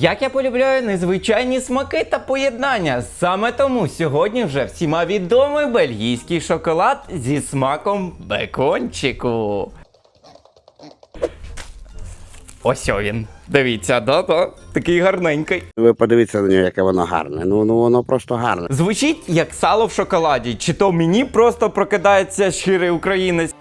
Як я полюбляю незвичайні смаки та поєднання. Саме тому сьогодні вже всіма відомий бельгійський шоколад зі смаком бекончику. Ось він. Дивіться, да-да, такий гарненький. Ви подивіться на нього, яке воно гарне. Ну, ну воно просто гарне. Звучить як сало в шоколаді, чи то мені просто прокидається щирий українець.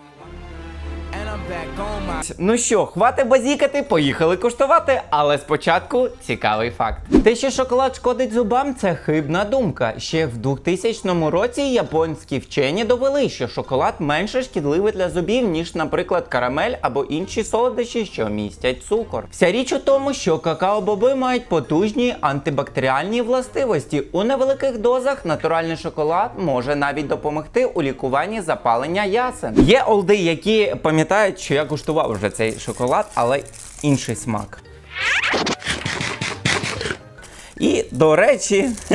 Ну що, хвати базікати, поїхали куштувати, але спочатку цікавий факт. Те, що шоколад шкодить зубам, це хибна думка. Ще в 2000 році японські вчені довели, що шоколад менше шкідливий для зубів, ніж, наприклад, карамель або інші солодощі, що містять цукор. Вся річ у тому, що какао-боби мають потужні антибактеріальні властивості. У невеликих дозах натуральний шоколад може навіть допомогти у лікуванні запалення ясен. Є олди, які пам'ятають, що я куштував вже цей шоколад, але інший смак. І, до речі,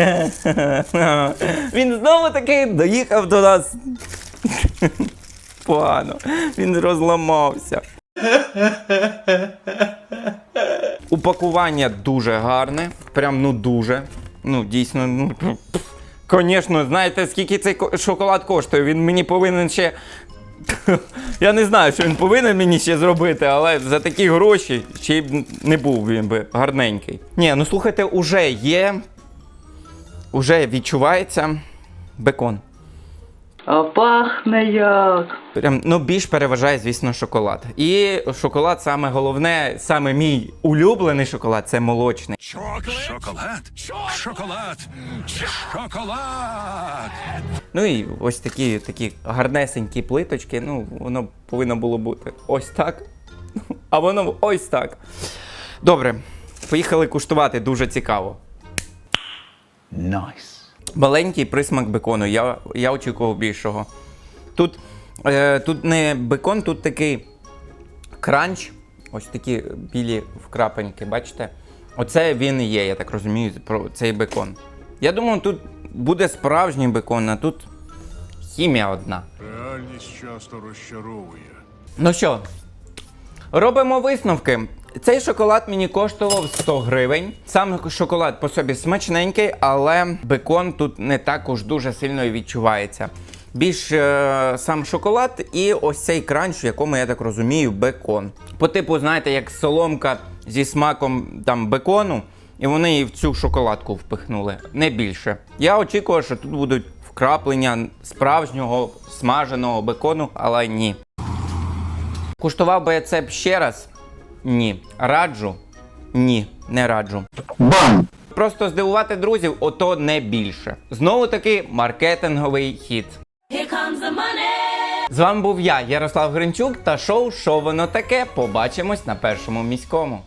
він знову таки доїхав до нас. Погано. Він розламався. Упакування дуже гарне. Прям ну дуже. Ну, дійсно, ну. Звісно, знаєте, скільки цей шоколад коштує? Він мені повинен ще. Я не знаю, що він повинен мені ще зробити, але за такі гроші ще й не був він би гарненький. Ні, ну слухайте, уже є. Уже відчувається бекон. А пахне як. Прям ну більш переважає, звісно, шоколад. І шоколад саме головне, саме мій улюблений шоколад це молочний. Шоколад? Шоколад? Шоколад! Ну і ось такі такі гарнесенькі плиточки. Ну, воно повинно було бути ось так. А воно ось так. Добре, поїхали куштувати, дуже цікаво. Найс. Маленький присмак бекону. Я, я очікував більшого. Тут, е, тут не бекон, тут такий кранч. Ось такі білі вкрапеньки, бачите? Оце він і є, я так розумію, про цей бекон. Я думаю, тут буде справжній бекон, а тут хімія одна. Реальність часто розчаровує. Ну що, робимо висновки. Цей шоколад мені коштував 100 гривень. Сам шоколад по собі смачненький, але бекон тут не також дуже сильно відчувається. Більш е, сам шоколад і ось цей кранч, в якому я так розумію, бекон. По типу, знаєте, як соломка зі смаком там бекону, і вони її в цю шоколадку впихнули. Не більше. Я очікував, що тут будуть вкраплення справжнього смаженого бекону, але ні. Куштував би я це б ще раз? Ні. Раджу? Ні, не раджу. Бам! Просто здивувати друзів, ото не більше. Знову таки маркетинговий хід. Here comes the money. З вами був я, Ярослав Гринчук, та шоу «Що воно таке? Побачимось на першому міському.